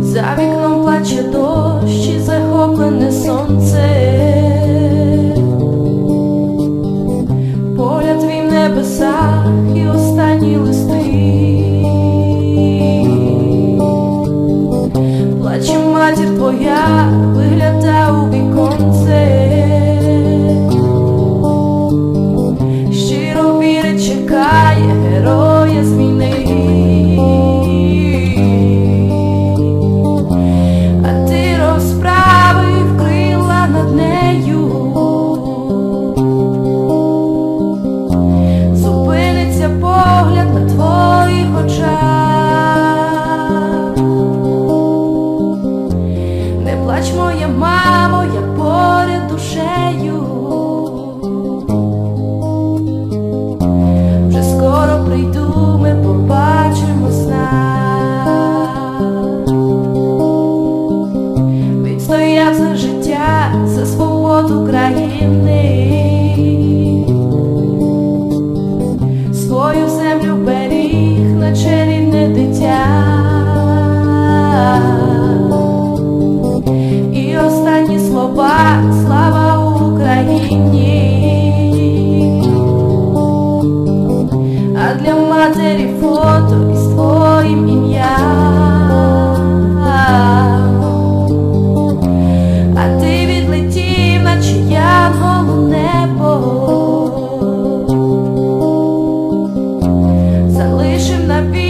За вікном плаче дощ і захоплене сонце, поля твій в небесах і останні листи, плаче матір твоя, вигляда у віконце, щиро вірить, чекає. Мамо, я поряд душею. Вже скоро прийду, ми побачимось нас. Відстояв за життя, за свободу країни. Свою землю беріг, наче рідне дитя. для матері фото із твоїм ім'ям, а ти відлетів, наче я в небо, залишив на бій.